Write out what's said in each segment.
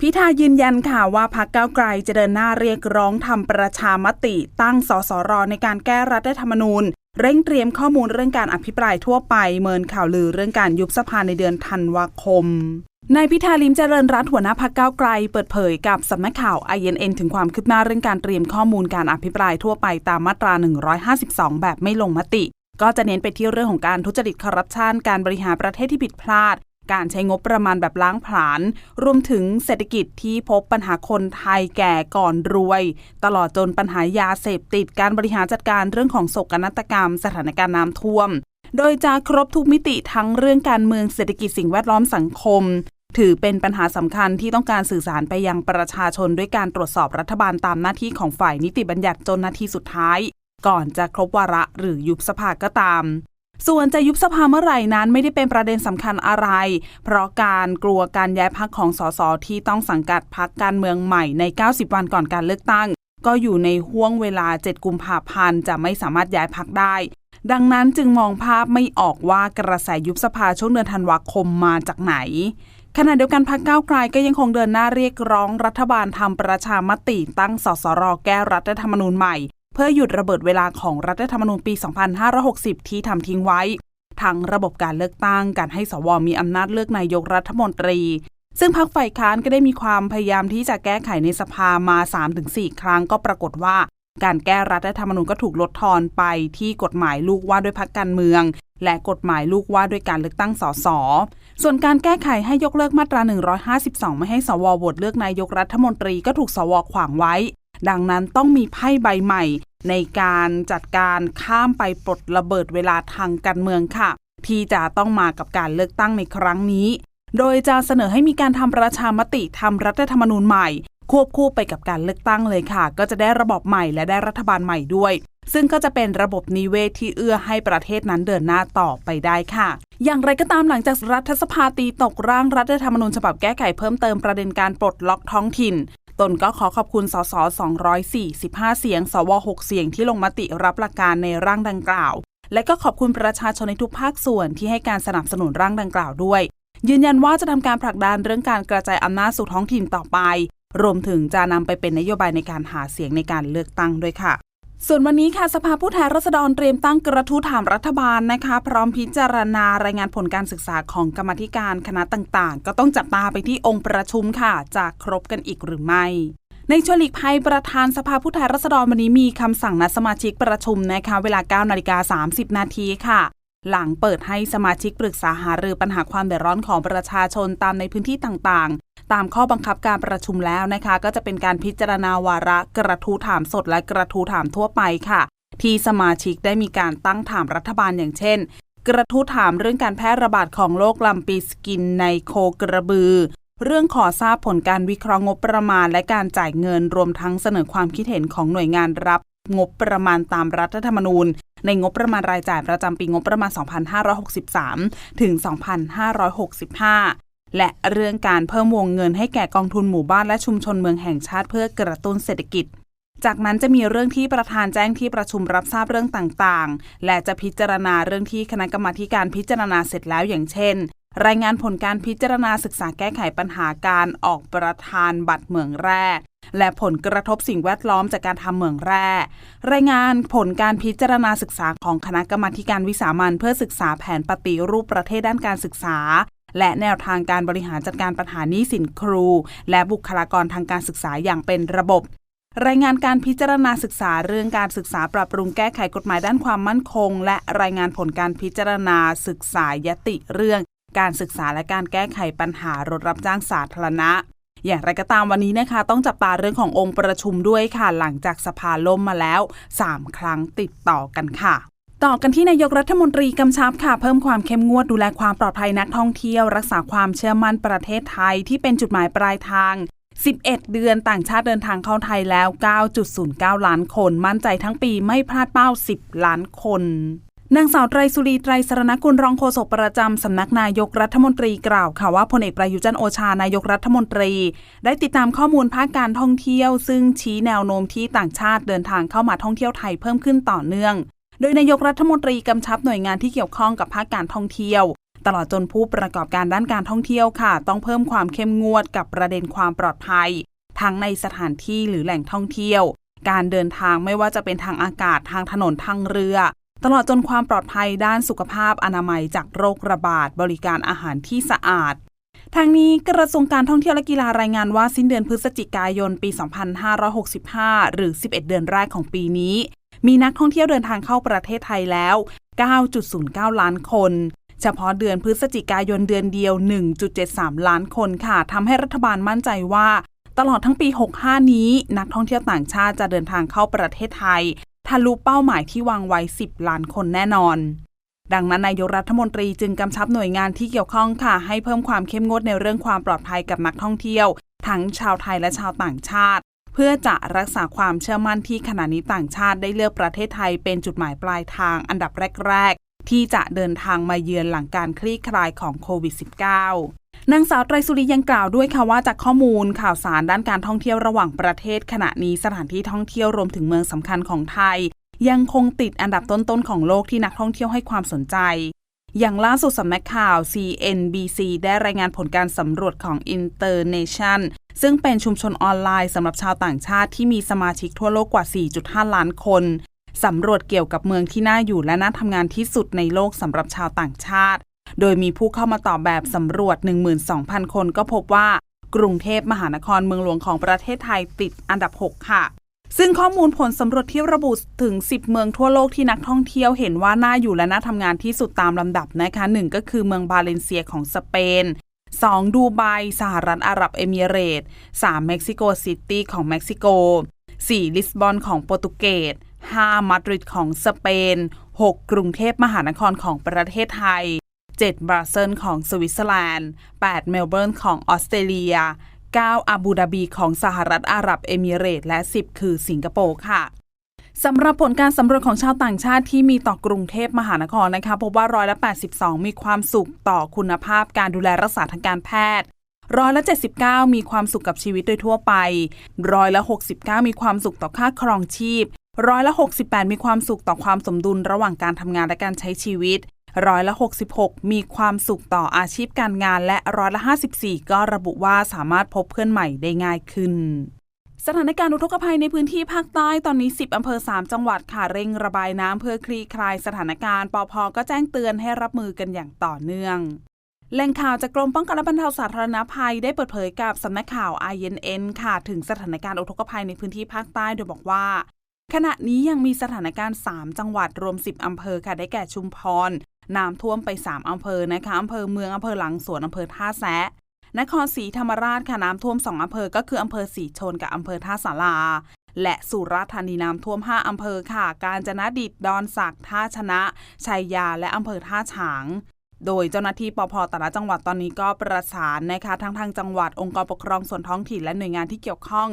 พิธายืนยันค่ะว่าพักเก้าไกลจะเดินหน้าเรียกร้องทำประชามติ ตั้งสสรในการแก้รัฐธรรมนูญ เร่งเตรียมข้อมูลเรื่องการอภิปรายทั่วไปเมินข่าวลือเรื่องการยุบสภาในเดือนธันวาคมนายพิธาลิมเจริญรัตหัวหน้าพักเก้าไกล เปิดเผยกับสำนักข่าว INN ถึงความคืบหน้าเรื่องการเตรียมข้อมูลการอภิปรายทั่วไปตามมาตรา 152 แบบไม่ลงมติ ก็จะเน้นไปที่เรื่องของการทุจริตคอร์รัปชันการบริหารประเทศที่ผิดพลาด การใช้งบประมาณแบบล้างผลาญรวมถึงเศรษฐกิจที่พบปัญหาคนไทยแก่ก่อนรวย ตลอดจนปัญหายาเสพติดการบริหารจัดการเรื่องของโศกนาฏกรรม สถานการณ์น้ำท่วม โดยจะครบทุกมิติทั้งเรื่องการเมืองเศรษฐกิจสิ่งแวดล้อมสังคม ถือเป็นปัญหาสำคัญที่ต้องการสื่อสารไปยังประชาชนด้วยการตรวจสอบรัฐบาลตามหน้าที่ของฝ่ายนิติบัญญัติจนนาทีสุดท้าย ก่อนจะครบวาระหรือยุบสภาก็ตาม ส่วนจะยุบสภาเมื่อไหร่นั้นไม่ได้เป็นประเด็นสำคัญอะไร เพราะการกลัวการย้ายพักของสสที่ต้องสังกัดพักการเมืองใหม่ใน 90 วันก่อนการเลือกตั้ง ก็อยู่ในห่วงเวลา 7 กุมภาพันธ์จะไม่สามารถย้ายพักได้ ดังนั้นจึงมองภาพไม่ออกว่ากระแสยุบสภาช่วงเดือนธันวาคมมาจากไหนขณะเดียวกันพักก้าวไกลก็ยังคงเดินหน้าเรียกร้องรัฐบาลทำประชามติตั้งสสรแก้รัฐธรรมนูญใหม่ เพื่อหยุดระเบิดเวลาของรัฐธรรมนูญปี 2560 ที่ทำทิ้งไว้ ทั้งระบบการเลือกตั้งการให้สวมีอำนาจเลือกนายกรัฐมนตรี ซึ่งพรรคฝ่ายค้านก็ได้มีความพยายามที่จะแก้ไขในสภามา 3-4 ครั้งก็ปรากฏว่า การแก้รัฐธรรมนูญก็ถูกลดทอนไปที่กฎหมายลูกว่าด้วยพรรคการเมือง และกฎหมายลูกว่าด้วยการเลือกตั้งสสส่วนการแก้ไขให้ยกเลิกมาตรา 152 ไม่ให้สวโหวตเลือกนายกรัฐมนตรีก็ถูกสวขวางไว้ ดังนั้นต้องมีไพ่ใบใหม่ ในการจัดการข้ามไปปลดระเบิดเวลาทางการเมืองค่ะ ที่จะต้องมากับการเลือกตั้งในครั้งนี้ โดยจะเสนอให้มีการทำประชามติทำรัฐธรรมนูญใหม่ ควบคู่ไปกับการเลือกตั้งเลยค่ะ ก็จะได้ระบบใหม่และได้รัฐบาลใหม่ด้วยซึ่งก็จะเป็นระบบนิเวศที่เอื้อให้ประเทศนั้นเดินหน้าต่อไปได้ค่ะ อย่างไรก็ตามหลังจากรัฐสภาตีตกร่างรัฐธรรมนูญฉบับแก้ไขเพิ่มเติมประเด็นการปลดล็อกท้องถิ่น ตนก็ขอขอบคุณสส245 เสียง สว 6 เสียงที่ลงมติรับหลักการในร่างดังกล่าว และก็ขอบคุณประชาชนในทุกภาคส่วนที่ให้การสนับสนุนร่างดังกล่าวด้วย ยืนยันว่าจะทำการผลักดันเรื่องการกระจายอำนาจสู่ท้องถิ่นต่อไป รวมถึงจะนำไปเป็นนโยบายในการหาเสียงในการเลือกตั้งด้วยค่ะ ส่วนวันนี้ค่ะสภาผู้แทนราษฎรเตรียมตั้งกระทู้ถามรัฐบาลนะคะ พร้อมพิจารณารายงานผลการศึกษาของกรรมธิการคณะต่างๆ ก็ต้องจับตาไปที่องค์ประชุมค่ะจะครบกันอีกหรือไม่ในชวลิกภัยประธานสภาผู้แทนราษฎรวันนี้มีคำสั่งนัดสมาชิกประชุมนะคะเวลา9นาฬิกา30 นาทีค่ะ หลังเปิดให้สมาชิกปรึกษาหารือปัญหาความเดือดร้อนของประชาชนตามในพื้นที่ต่าง ตามข้อบังคับการประชุมแล้วนะคะ ก็จะเป็นการพิจารณาวาระกระทู้ถามสดและกระทู้ถามทั่วไปค่ะ ที่สมาชิกได้มีการตั้งถามรัฐบาลอย่างเช่น กระทู้ถามเรื่องการแพร่ระบาดของโรคลำปีสกินในโคกระบือ เรื่องขอทราบผลการวิเคราะห์งบประมาณ และการจ่ายเงินรวมทั้งเสนอความคิดเห็นของหน่วยงานรับงบประมาณตามรัฐธรรมนูญ ในงบประมาณรายจ่ายประจำปีงบประมาณ 2563 ถึง 2565 และเรื่องการเพิ่มวงเงินให้แก่กองทุนหมู่บ้านและชุมชนเมืองแห่งชาติเพื่อกระตุ้นเศรษฐกิจ จากนั้นจะมีเรื่องที่ประธานแจ้งที่ประชุมรับทราบเรื่องต่างๆ และจะพิจารณาเรื่องที่คณะกรรมาการพิจารณาเสร็จแล้วอย่างเช่น รายงานผลการพิจารณาศึกษาแก้ไขปัญหาการออกประธานบัตรเหมืองแร่และผลกระทบสิ่งแวดล้อมจากการทำเหมืองแร่ รายงานผลการพิจารณาศึกษาของคณะกรรมาการวิสามันเพื่อศึกษาแผนปฏิรูปประเทศด้านการศึกษา และแนวทางการบริหารจัดการปัญหานี้สินครู และบุคลากรทางการศึกษาอย่างเป็นระบบรายงานการพิจารณาศึกษาเรื่องการศึกษาปรับปรุงแก้ไขกฎหมายด้านความมั่นคง และรายงานผลการพิจารณาศึกษายติเรื่อง การศึกษาและการแก้ไขปัญหารถรับจ้างสาธารณะ อย่างไรก็ตามวันนี้นะคะ ต้องจับตาเรื่องขององค์ประชุมด้วยค่ะ หลังจากสภาล่มมาแล้ว 3 ครั้งติดต่อกันค่ะ ต่อกันที่นายกรัฐมนตรีกำชับค่ะเพิ่มความเข้มงวดดูแลความปลอดภัยนักท่องเที่ยว รักษาความเชื่อมั่นประเทศไทยที่เป็นจุดหมายปลายทาง 11 เดือนต่างชาติเดินทางเข้าไทยแล้ว 9.09 ล้านคน มั่นใจทั้งปีไม่พลาดเป้า 10 ล้านคนนางสาวไตรสุรีไตรสรณกุลรองโฆษกประจำสำนักนายกรัฐมนตรีกล่าวค่ะว่าพลเอกประยุจันโอชานายกรัฐมนตรี ได้ติดตามข้อมูลภาคการท่องเที่ยว ซึ่งชี้แนวโน้มที่ต่างชาติเดินทางเข้ามาท่องเที่ยวไทยเพิ่มขึ้นต่อเนื่อง โดยนายกรัฐมนตรีกำชับหน่วยงานที่เกี่ยวข้องกับภาคการท่องเที่ยว ตลอดจนผู้ประกอบการด้านการท่องเที่ยวค่ะ ต้องเพิ่มความเข้มงวดกับประเด็นความปลอดภัย ทั้งในสถานที่หรือแหล่งท่องเที่ยว การเดินทางไม่ว่าจะเป็นทางอากาศทางถนนทางเรือ ตลอดจนความปลอดภัยด้านสุขภาพอนามัยจากโรคระบาดบริการอาหารที่สะอาดทางนี้กระทรวงการท่องเที่ยวและกีฬารายงานว่าสิ้นเดือนพฤศจิกายนปี 2565 หรือ 11 เดือนแรกของปีนี้ มีนักท่องเที่ยวเดินทางเข้าประเทศไทยแล้ว 9.09 ล้านคน เฉพาะเดือนพฤศจิกายนเดือนเดียว 1.73 ล้านคนค่ะทำให้รัฐบาลมั่นใจว่า ตลอดทั้งปี 65 นี้ นักท่องเที่ยวต่างชาติจะเดินทางเข้าประเทศไทยทะลุเป้าหมายที่วางไว้ 10 ล้านคนแน่นอน ดังนั้นนายกรัฐมนตรีจึงกำชับหน่วยงานที่เกี่ยวข้องค่ะ ให้เพิ่มความเข้มงวดในเรื่องความปลอดภัยกับนักท่องเที่ยว ทั้งชาวไทยและชาวต่างชาติ เพื่อจะรักษาความเชื่อมั่นที่ขณะนี้ต่างชาติได้เลือกประเทศไทยเป็นจุดหมายปลายทางอันดับแรก ๆ ที่จะเดินทางมาเยือนหลังการคลี่คลายของโควิด -19 นางสาวไตรสุริยังกล่าวด้วยค่ะว่าจากข้อมูลข่าวสารด้านการท่องเที่ยวระหว่างประเทศ ขณะนี้สถานที่ท่องเที่ยวรวมถึงเมืองสำคัญของไทย ยังคงติดอันดับต้นๆของโลกที่นักท่องเที่ยวให้ความสนใจ อย่างล่าสุดสำนักข่าว CNBC ได้รายงานผลการสำรวจของ Internation ซึ่งเป็นชุมชนออนไลน์สำหรับชาวต่างชาติที่มีสมาชิกทั่วโลกกว่า 4.5 ล้านคนสำรวจเกี่ยวกับเมืองที่น่าอยู่และน่าทำงานที่สุดในโลกสำหรับชาวต่างชาติ โดยมีผู้เข้ามาตอบแบบสำรวจ 12,000 คนก็พบว่า กรุงเทพมหานครเมืองหลวงของประเทศไทยติดอันดับ 6 ค่ะ ซึ่งข้อมูลผลสำรวจที่ระบุถึง 10 เมืองทั่วโลกที่นักท่องเที่ยวเห็นว่าน่าอยู่และน่าทำงานที่สุดตามลำดับนะคะหนึ่งก็คือเมืองบาเลนเซียของสเปน 2. ดูไบสหรัฐอาหรับเอมิเรตส์ 3. เม็กซิโกซิตี้ของเม็กซิโก 4. ลิสบอนของโปรตุเกส 5. มาดริดของสเปน 6. กรุงเทพมหานครของประเทศไทย 7. บราเซิลของสวิตเซอร์แลนด์ 8. เมลเบิร์นของออสเตรเลีย 9. อาบูดาบีของสหรัฐอาหรับเอมิเรตส์และ 10 คือสิงคโปร์ค่ะ สำหรับผลการสำรวจของชาวต่างชาติที่มีต่อกรุงเทพมหานครนะคะพบว่าร้อยละ82 มีความสุขต่อคุณภาพการดูแลรักษาทางการแพทย์ร้อยละ79 มีความสุขกับชีวิตโดยทั่วไปร้อยละ69 มีความสุขต่อค่าครองชีพร้อยละ68 มีความสุขต่อความสมดุลระหว่างการทำงานและการใช้ชีวิตร้อยละ66 มีความสุขต่ออาชีพการงานและร้อยละ54 ก็ระบุว่าสามารถพบเพื่อนใหม่ได้ง่ายขึ้น สถานการณ์อุทกภัยในพื้นที่ภาคใต้ตอนนี้ 10 อำเภอ 3 จังหวัดค่ะเร่งระบายน้ำเพื่อคลี่คลายสถานการณ์ปอพก็แจ้งเตือนให้รับมือกันอย่างต่อเนื่องแหล่งข่าวจากกรมป้องกันและบรรเทาสาธารณภัยได้เปิดเผยกับสำนักข่าว INN ค่ะ ถึงสถานการณ์อุทกภัยในพื้นที่ภาคใต้โดยบอกว่า ขณะนี้ยังมีสถานการณ์ 3 จังหวัดรวม 10 อำเภอค่ะได้แก่ชุมพรน้ำท่วมไป 3 อำเภอนะคะอำเภอเมืองอำเภอหลังสวนอำเภอท่าแซะ นครศรีธรรมราชค่ะน้ำท่วม 2 อำเภอ ก็คืออำเภอสีชนกับอำเภอท่าสาราและสุราษฎร์ธานีน้ำท่วม 5 อำเภอค่ะ กาญจนดิตดอนสักท่าชนะ ชัยยา และอำเภอท่าฉาง โดยเจ้าหน้าที่ปพแต่ละจังหวัดตอนนี้ก็ประสานนะคะ ทั้งทางจังหวัดองค์กรปกครองส่วนท้องถิ่นและหน่วยงานที่เกี่ยวข้อง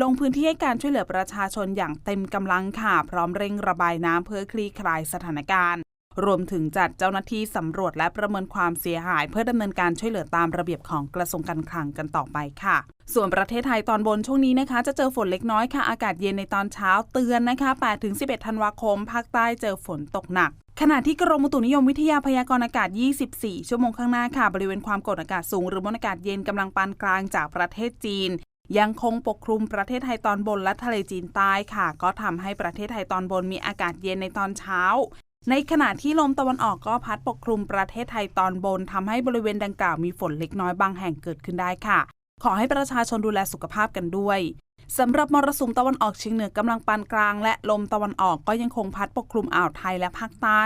ลงพื้นที่ให้การช่วยเหลือประชาชนอย่างเต็มกำลังค่ะ พร้อมเร่งระบายน้ำเพื่อคลี่คลายสถานการณ์ รวมถึงจัดเจ้าหน้าที่สำรวจและประเมินความเสียหาย เพื่อดำเนินการช่วยเหลือตามระเบียบของกระทรวงการคลังกันต่อไปค่ะ ส่วนประเทศไทยตอนบนช่วงนี้นะคะ จะเจอฝนเล็กน้อยค่ะ อากาศเย็นในตอนเช้าเตือนนะคะ 8-11 ธันวาคม ภาคใต้เจอฝนตกหนักขณะที่กรมอุตุนิยมวิทยาพยากรณ์อากาศ 24 ชั่วโมงข้างหน้าค่ะ บริเวณความกดอากาศสูง หรือมวลอากาศเย็นกำลังปานกลางจากประเทศจีน ยังคงปกคลุมประเทศไทยตอนบนและทะเลจีนใต้ค่ะ ก็ทำให้ประเทศไทยตอนบนมีอากาศเย็นในตอนเช้า ในขณะที่ลมตะวันออกก็พัดปกคลุมประเทศไทยตอนบนทำให้บริเวณดังกล่าวมีฝนเล็กน้อยบางแห่งเกิดขึ้นได้ค่ะ ขอให้ประชาชนดูแลสุขภาพกันด้วยสำหรับมรสุมตะวันออกเฉียงเหนือกำลังปานกลาง และลมตะวันออกก็ยังคงพัดปกคลุมอ่าวไทยและภาคใต้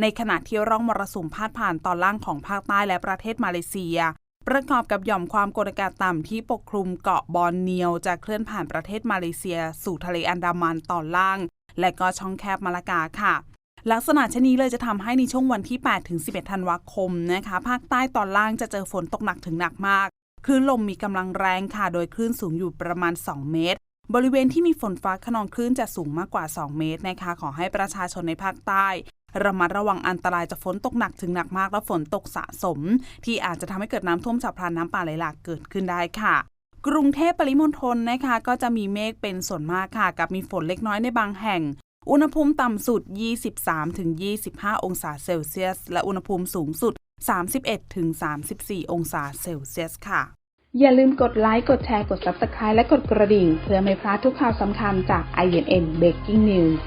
ในขณะที่ร่องมรสุมพาดผ่านตอนล่างของภาคใต้และประเทศมาเลเซีย ประกอบกับหย่อมความกดอากาศต่ำที่ปกคลุมเกาะบอร์เนียวจะเคลื่อนผ่านประเทศมาเลเซีย สู่ทะเลอันดามันตอนล่าง และก็ช่องแคบมาลากาค่ะ ลักษณะเช่นนี้เลยจะทำให้ในช่วงวันที่ 8 ถึง 11 ธันวาคมนะคะภาคใต้ตอนล่างจะเจอฝนตกหนักถึงหนักมาก คลื่นลมมีกำลังแรงค่ะ โดยคลื่นสูงอยู่ประมาณ 2 เมตร บริเวณที่มีฝนฟ้าขนองคลื่นจะสูงมากกว่า 2 เมตรนะคะ ขอให้ประชาชนในภาคใต้ระมัดระวังอันตรายจากฝนตกหนักถึงหนักมากและฝนตกสะสม ที่อาจจะทำให้เกิดน้ำท่วมฉับพลันน้ำป่าไหลหลากเกิดขึ้นได้ค่ะ กรุงเทพปริมณฑลนะคะ ก็จะมีเมฆเป็นส่วนมากค่ะ กับมีฝนเล็กน้อยในบางแห่ง อุณหภูมิต่ำสุด 23-25 องศาเซลเซียส และอุณหภูมิสูงสุด 31-34 องศาเซลเซียสค่ะ อย่าลืมกดไลค์ กดแชร์ กด Subscribe และกดกระดิ่ง เพื่อไม่พลาดทุกข่าวสำคัญจาก INN Breaking News